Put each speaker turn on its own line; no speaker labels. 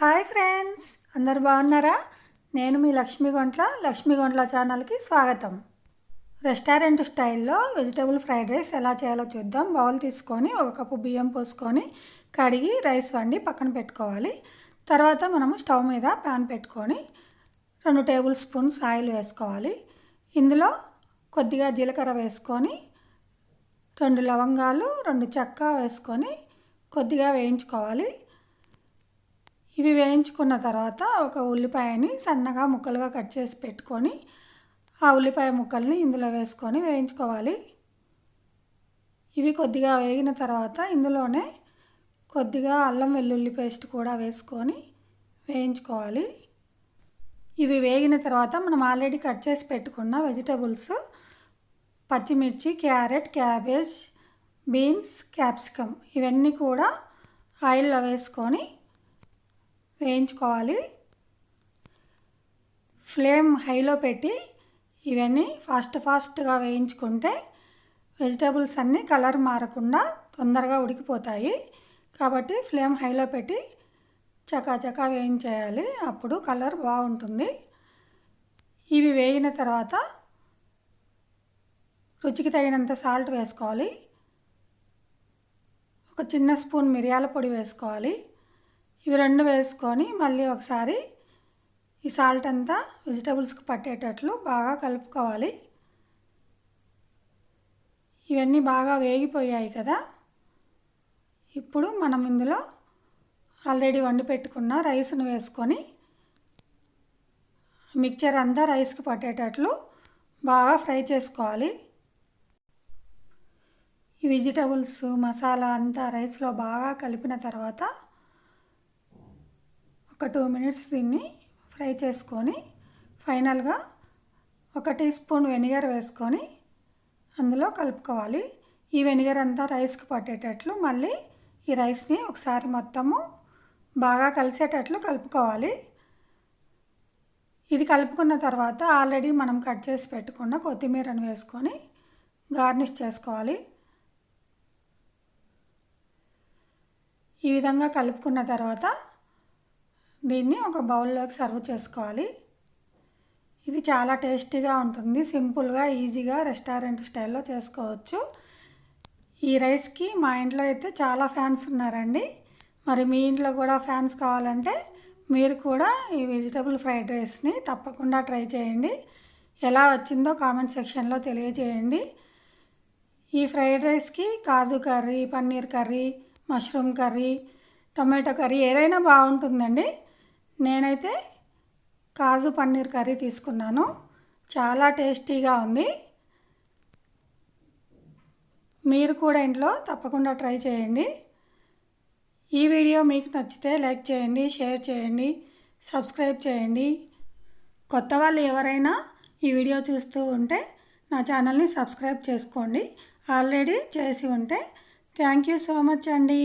Hi friends అందరు బాగున్నారా? నేను మీ లక్ష్మీ లక్ష్మీగొంట్ల లక్ష్మీ ఛానల్కి స్వాగతం. రెస్టారెంట్ స్టైల్లో వెజిటబుల్ ఫ్రైడ్ రైస్ ఎలా చేయాలో చూద్దాం. బౌల్ తీసుకొని ఒక కప్పు బియ్యం పోసుకొని కడిగి రైస్ వండి పక్కన పెట్టుకోవాలి. తర్వాత మనము స్టవ్ మీద ప్యాన్ పెట్టుకొని రెండు టేబుల్ స్పూన్స్ ఆయిల్ వేసుకోవాలి. ఇందులో కొద్దిగా జీలకర్ర వేసుకొని రెండు లవంగాలు రెండు చెక్క వేసుకొని కొద్దిగా వేయించుకోవాలి. ఇవి వేయించుకున్న తర్వాత ఒక ఉల్లిపాయని సన్నగా ముక్కలుగా కట్ చేసి పెట్టుకొని ఆ ఉల్లిపాయ ముక్కల్ని ఇందులో వేసుకొని వేయించుకోవాలి. ఇవి కొద్దిగా వేగిన తర్వాత ఇందులోనే కొద్దిగా అల్లం వెల్లుల్లి పేస్ట్ కూడా వేసుకొని వేయించుకోవాలి. ఇవి వేగిన తర్వాత మనం ఆల్రెడీ కట్ చేసి పెట్టుకున్న వెజిటబుల్స్ పచ్చిమిర్చి క్యారెట్ క్యాబేజ్ బీన్స్ క్యాప్సికమ్ ఇవన్నీ కూడా ఆయిల్లో వేసుకొని వేయించుకోవాలి. ఫ్లేమ్ హైలో పెట్టి ఇవన్నీ ఫాస్ట్ ఫాస్ట్గా వేయించుకుంటే వెజిటబుల్స్ అన్నీ కలర్ మారకుండా తొందరగా ఉడికిపోతాయి. కాబట్టి ఫ్లేమ్ హైలో పెట్టి చకాచకా వేయించేయాలి. అప్పుడు కలర్ బాగుంటుంది. ఇవి వేయిన తర్వాత రుచికి తగినంత సాల్ట్ వేసుకోవాలి. ఒక చిన్న స్పూన్ మిరియాల పొడి వేసుకోవాలి. ఇవి రెండు వేసుకొని మళ్ళీ ఒకసారి ఈ సాల్ట్ అంతా వెజిటబుల్స్కి పట్టేటట్లు బాగా కలుపుకోవాలి. ఇవన్నీ బాగా వేగిపోయాయి కదా. ఇప్పుడు మనం ఇందులో ఆల్రెడీ వండి పెట్టుకున్న రైస్ను వేసుకొని మిక్చర్ అంతా రైస్కి పట్టేటట్లు బాగా ఫ్రై చేసుకోవాలి. ఈ వెజిటబుల్స్ మసాలా అంతా రైస్లో బాగా కలిపిన తర్వాత ఒక టూ మినిట్స్ దీన్ని ఫ్రై చేసుకొని ఫైనల్గా ఒక టీ స్పూన్ వెనిగర్ వేసుకొని అందులో కలుపుకోవాలి. ఈ వెనిగర్ అంతా రైస్కి పట్టేటట్లు మళ్ళీ ఈ రైస్ని ఒకసారి మొత్తము బాగా కలిసేటట్లు కలుపుకోవాలి. ఇది కలుపుకున్న తర్వాత ఆల్రెడీ మనం కట్ చేసి పెట్టుకున్న కొత్తిమీరను వేసుకొని గార్నిష్ చేసుకోవాలి. ఈ విధంగా కలుపుకున్న తర్వాత దీన్ని ఒక బౌల్లోకి సర్వ్ చేసుకోవాలి. ఇది చాలా టేస్టీగా ఉంటుంది. సింపుల్గా ఈజీగా రెస్టారెంట్ స్టైల్లో చేసుకోవచ్చు. ఈ రైస్కి మా ఇంట్లో అయితే చాలా ఫ్యాన్స్ ఉన్నారండి. మరి మీ ఇంట్లో కూడా ఫ్యాన్స్ కావాలంటే మీరు కూడా ఈ వెజిటబుల్ ఫ్రైడ్ రైస్ని తప్పకుండా ట్రై చేయండి. ఎలా వచ్చిందో కామెంట్ సెక్షన్లో తెలియజేయండి. ఈ ఫ్రైడ్ రైస్కి kaju curry paneer curry mushroom curry tomato curry ఏదైనా బాగుంటుందండి. నేనైతే కాజు పన్నీర్ కర్రీ తీసుకున్నాను. చాలా టేస్టీగా ఉంది. మీరు కూడా ఇంట్లో తప్పకుండా ట్రై చేయండి. ఈ వీడియో మీకు నచ్చితే లైక్ చేయండి షేర్ చేయండి సబ్స్క్రైబ్ చేయండి. కొత్త వాళ్ళు ఎవరైనా ఈ వీడియో చూస్తూ ఉంటే నా ఛానల్ని సబ్స్క్రైబ్ చేసుకోండి. ఆల్రెడీ చేసి ఉంటే థ్యాంక్ యూ సో మచ్ అండి.